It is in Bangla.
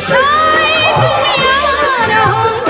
তুমি আমার